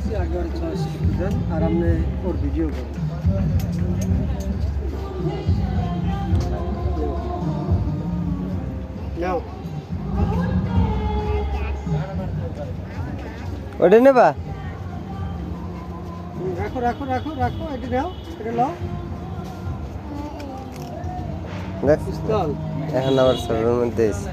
করেন আর আপনি ওর ভিডিও করেন ওটা নেবা? রাখো রাখো রাখো রাখো এটা নাও এটা নাও। এখন আবার ছবির মধ্যে এসে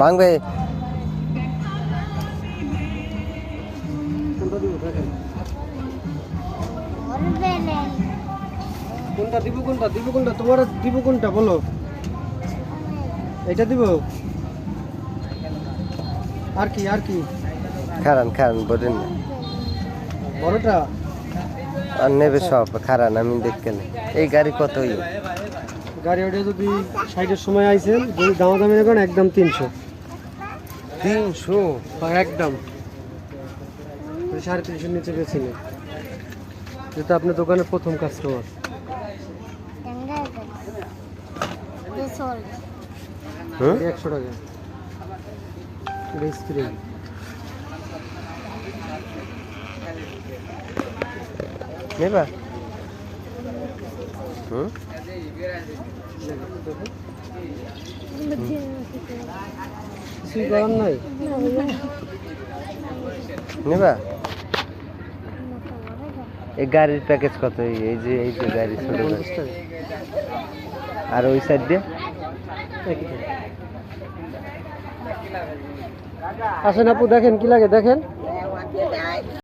ভাঙবে কোনটা দিব কোনটা দিব কোনটা? তোমার দিব কোনটা বলো। এটা দিব? আর কি আর কি? খারান খারান বোঝেন না। বড়টা? আর নেবে সব খারান আমি দেখতে এই গাড়ি কত গাড়ি ওটা যদি সাইডের সময় আইছেন যদি দামাদামি না করেন একদম তিনশো। তিনশো একদম। ওই সাড়ে তিনশোর নিচে বেশি নেই। যেটা আপনার দোকানের প্রথম কাস্টমার হুম একশো টাকা। স্প্রে নেবা? হুম কিছুই করার নাই? নেবা? এই গাড়ির প্যাকেজ কত? এই- যে, এই যে গাড়ি ছোট আর ওই সাইড দিয়ে। আসেন আপু, দেখেন কি লাগে, দেখেন।